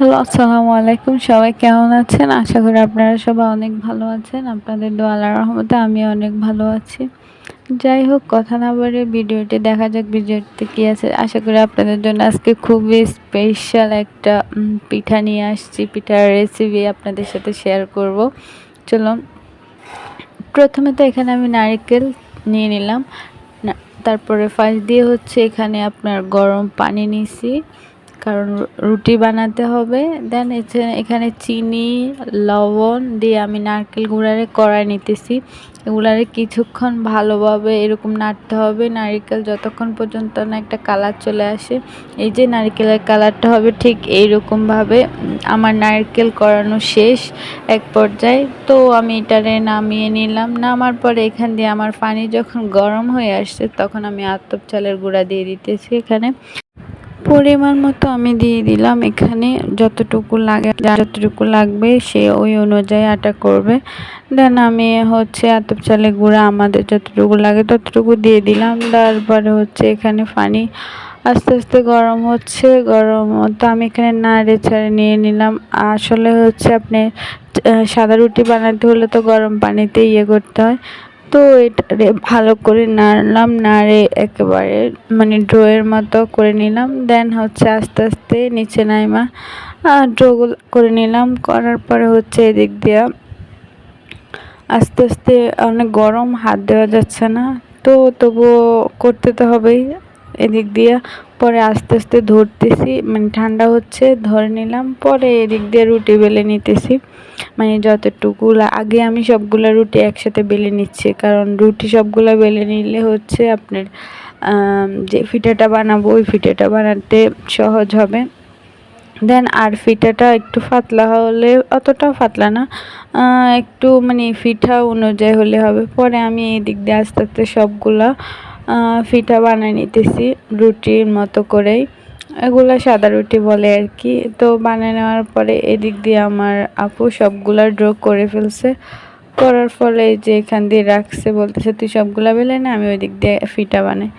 Hello, আসসালামু আলাইকুম। সবাই কেমন আছেন? আশা করি আপনারা সবাই অনেক ভালো আছেন। আপনাদের দোয়া আল্লাহর রহমতে আমি অনেক ভালো আছি। যাই হোক, কথা না বলে ভিডিওটি দেখা যাক ভিডিওতে কী আছে। আশা করি আপনাদের জন্য আজকে খুবই স্পেশাল একটা পিঠা নিয়ে আসছি। পিঠার রেসিপি আপনাদের সাথে শেয়ার করব। চলুন। প্রথমে তো এখানে আমি নারকেল নিয়ে নিলাম। তারপরে ফার্স্ট দিয়ে হচ্ছে এখানে আপনার গরম পানি নিছি। কারণ রুটি বানাতে হবে দেন এখানে চিনি, লবণ দিয়ে আমি নারকেল গুঁড়ারে কড়াই নিতেছি। এগুলারে কিছুক্ষণ ভালোভাবে এরকম নাড়তে হবে, নারকেল যতক্ষণ পর্যন্ত না একটা কালার চলে আসে। এই যে নারকেলের কালারটা হবে ঠিক এইরকমভাবে, আমার নারকেল করানো শেষ এক পর্যায়ে। তো আমি এটারে নামিয়ে নিলাম, নামার পরে এখান দিয়ে আমার পানি যখন গরম হয়ে আসছে, তখন আমি আতপ চালের গুঁড়া দিয়ে দিতেছি এখানে। পরিমাণ মতো আমি দিয়ে দিলাম। এখানে যতটুকু লাগে যতটুকু লাগবে সে ওই অনুযায়ী আটা করবে। দেন আমি হচ্ছে আতপ চালে গুঁড়া, আমাদের যতটুকু লাগে ততটুকু দিয়ে দিলাম। তারপরে হচ্ছে এখানে পানি আস্তে আস্তে গরম হচ্ছে। গরম তো আমি এখানে নাড়ে ছাড়ে নিয়ে নিলাম। আসলে হচ্ছে আপনি সাদা রুটি বানাতে হলে তো গরম পানিতে ইয়ে করতে হয়। তো এটারে ভালো করে নাড়লাম, নাড়ে একেবারে মানে ড্রয়ের মতো করে নিলাম। দেন হচ্ছে আস্তে আস্তে নিচে নাইমা ড্রো করে নিলাম। করার পরে হচ্ছে এদিক দিয়া আস্তে আস্তে অনেক গরম, হাত দেওয়া যাচ্ছে না। তো তবুও করতে তো হবেই। এদিক দিয়ে পরে আস্তে আস্তে ধরতেছি মানে ঠান্ডা হচ্ছে, ধরে নিলাম, পরে এদিক দিয়ে রুটি বেলে নিতেছি। মানে যতটুকু আগে আমি সবগুলো রুটি একসাথে বেলে নিচ্ছি, কারণ রুটি সবগুলো বেলে নিলে হচ্ছে আপনার যে ফিটাটা বানাবো, ওই ফিটাটা বানাতে সহজ হবে। দেন আর ফিটাটা একটু ফাতলা হলে অতটাও ফাতলা না একটু মানে ফিঠা অনুযায়ী হলে হবে। পরে আমি এই দিক দিয়ে আস্তে আস্তে সবগুলা ফিটা বানিয়ে নিতেছি রুটির মতো করেই। এগুলো সাদা রুটি বলে আর কি। তো বানিয়ে নেওয়ার পরে এদিক দিয়ে আমার আপু সবগুলা ড্র করে ফেলছে। করার ফলে যে এখান দিয়ে রাখছে, বলতেছে, তুই সবগুলা বেলে না, আমি ওই দিক দিয়ে ফিটা বানাই।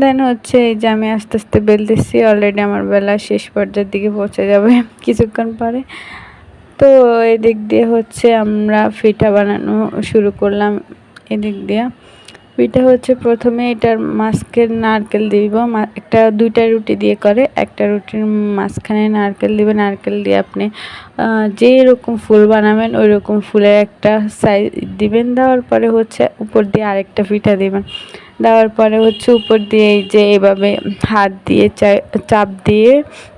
দেন হচ্ছে এই যে আমি আস্তে আস্তে বেলতেছি অলরেডি আমার বেলা শেষ পর্যায়ের দিকে পৌঁছে যাবে কিছুক্ষণ পরে। তো এদিক দিয়ে হচ্ছে আমরা ফিটা বানানো শুরু করলাম এদিক দিয়ে। পিঠা হচ্ছে প্রথমে এটার মাঝকে নারকেল দিব। একটা দুইটা রুটি দিয়ে করে, একটা রুটির মাঝখানে নারকেল দিবে নারকেল দিয়ে আপনি যে রকম ফুল বানাবেন ওই রকম ফুলের একটা সাইজ দিবেন। দেওয়ার পরে হচ্ছে উপর দিয়ে আরেকটা পিঠা দিবেন। দেওয়ার পরে হচ্ছে উপর দিয়ে এই যে এভাবে হাত দিয়ে চাপ দিয়ে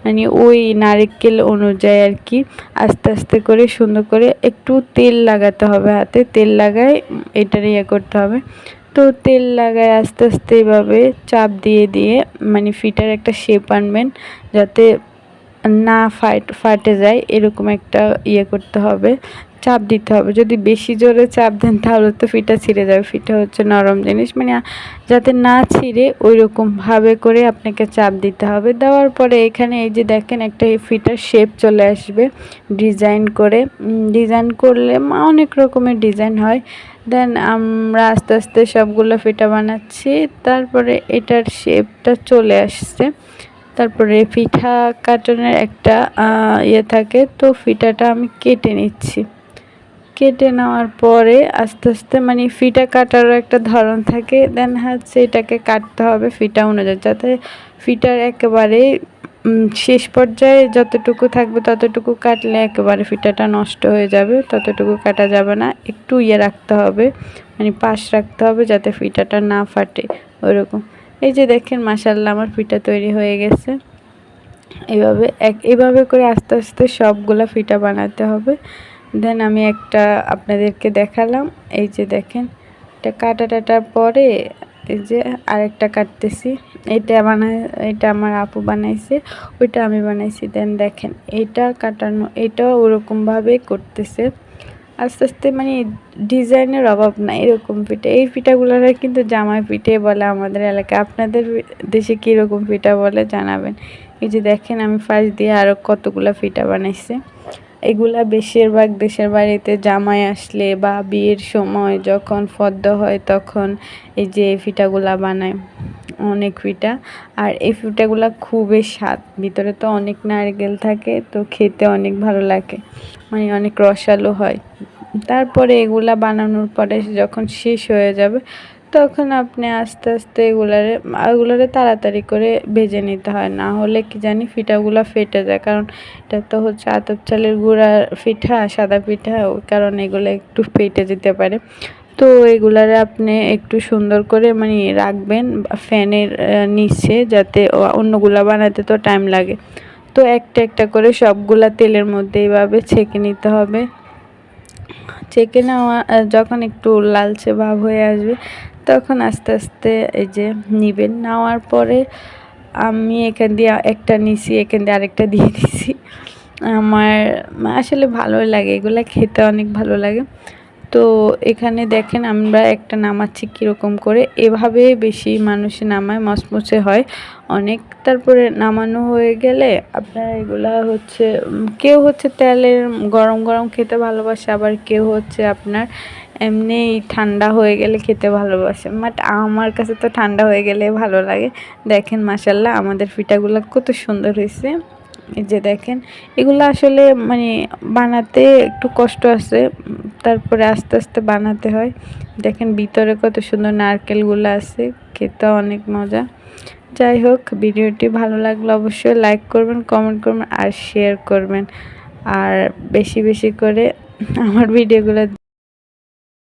মানে ওই নারকেল অনুযায়ী আর কি, আস্তে আস্তে করে সুন্দর করে একটু তেল লাগাতে হবে হাতে। তেল লাগায় এটার ইয়ে করতে হবে। তো তেল লাগায় আস্তে আস্তে এভাবে চাপ দিয়ে দিয়ে মানে ফিটার একটা শেপ আনবেন, যাতে না ফাট, ফাটে যায়, এরকম একটা ইয়ে করতে হবে, চাপ দিতে হবে। যদি বেশি জোরে চাপ দেন, তাহলে তো ফিটা ছিঁড়ে যাবে। ফিটা হচ্ছে নরম জিনিস। মানে যাতে না ছিঁড়ে ওই রকমভাবে করে আপনাকে চাপ দিতে হবে। দেওয়ার পরে এখানে এই যে দেখেন, একটা এই ফিটার শেপ চলে আসবে ডিজাইন করে। ডিজাইন করলে অনেক রকমের ডিজাইন হয়। দেন আমরা আস্তে আস্তে সবগুলো ফিটা বানাচ্ছি। তারপরে এটার শেপটা চলে আসছে। তারপরে পিঠা কাটনের একটা ইয়ে থাকে, তো ফিটাটা আমি কেটে নিচ্ছি। কেটে নেওয়ার পরে আস্তে আস্তে মানে ফিটা কাটারও একটা ধরন থাকে, দেন হচ্ছে এটাকে কাটতে হবে ফিটা অনুযায়ী, যাতে ফিটার একেবারে শেষ পর্যায়ে যতটুকু থাকবে ততটুকু কাটলে একেবারে ফিটাটা নষ্ট হয়ে যাবে, ততটুকু কাটা যাবে না। একটু ইয়ে রাখতে হবে মানে পাশ রাখতে হবে যাতে ফিটাটা না ফাটে, ওরকম। এই যে দেখেন মাসাল্লাহ আমার ফিটা তৈরি হয়ে গেছে। এভাবে এক, এভাবে করে আস্তে আস্তে সবগুলা ফিটা বানাতে হবে। দেন আমি একটা আপনাদেরকে দেখালাম। এই যে দেখেন, এটা কাটা টাটার পরে এই যে আরেকটা কাটতেছি। এটা বানায়, এটা আমার আপু বানাইছে, ওইটা আমি বানাইছি। দেন দেখেন, এটা কাটানো, এটাও ওরকমভাবে করতেছে। আস্তে আস্তে মানে ডিজাইনের অভাব নাই, এরকম পিঠা। এই পিঠাগুলোরা কিন্তু জামাই পিঠে বলে আমাদের এলাকায়। আপনাদের দেশে কীরকম পিঠা বলে জানাবেন? এই যে দেখেন, আমি ফার্স্ট দিয়ে আরও কতগুলো পিঠা বানাইছি। এগুলা বেশিরভাগ দেশের বাড়িতে জামাই আসলে বা বিয়ের সময় যখন ফদ্দ হয় তখন এই যে পিঠাগুলা বানায়, অনেক পিঠা। আর এই পিঠাগুলা খুবই স্বাদ। ভিতরে তো অনেক নারকেল থাকে, তো খেতে অনেক ভালো লাগে। মানে অনেক রসালো হয়। তারপরে এগুলা বানানোর পরে যখন শেষ হয়ে যাবে, তখন আপনি আস্তে আস্তে এগুলারে এগুলারে তাড়াতাড়ি করে ভেজে নিতে হয়। না হলে কি জানি পিঠাগুলো ফেটে যায়, কারণ এটা তো হচ্ছে আতপ চালের গুঁড়া পিঠা, সাদা পিঠা কারণে এগুলো একটু ফেটে যেতে পারে। তো এগুলারে আপনি একটু সুন্দর করে মানে রাখবেন ফ্যানের নিচে যাতে অন্যগুলা বানাতে তো টাইম লাগে। তো একটা একটা করে সবগুলা তেলের মধ্যে এইভাবে ছেঁকে নিতে হবে। ছেঁকে নেওয়া যখন একটু লালচে ভাব হয়ে আসবে, তখন আস্তে আস্তে এই যে নিবেন। নেওয়ার পরে আমি এখান দিয়ে একটা নিছি, এখান দিয়ে আরেকটা দিয়ে দিছি। আমার, আসলে ভালোই লাগে। এগুলো খেতে অনেক ভালো লাগে। তো এখানে দেখেন আমরা একটা নামাচ্ছি কীরকম করে। এভাবে বেশি মানুষে নামায়, মচমচে হয়। অনেক তারপরে নামানো হয়ে গেলে আপনার এগুলা হচ্ছে কেউ হচ্ছে তেলের গরম গরম খেতে ভালোবাসে, আবার কেউ হচ্ছে আপনার এমনি ঠান্ডা হয়ে গেলে খেতে ভালোবাসে। বাট আমার কাছে তো ঠান্ডা হয়ে গেলে ভালো লাগে। দেখেন মাসাল্লাহ আমাদের পিঠাগুলো কত সুন্দর হয়েছে। এই যে দেখেন, এগুলো আসলে মানে বানাতে একটু কষ্ট আছে। তারপরে আস্তে আস্তে বানাতে হয়। দেখেন ভিতরে কত সুন্দর নারকেলগুলো আছে, খেতে অনেক মজা। যাই হোক, ভিডিওটি ভালো লাগলে অবশ্যই লাইক করবেন কমেন্ট করবেন আর শেয়ার করবেন। আর বেশি বেশি করে আমার ভিডিওগুলো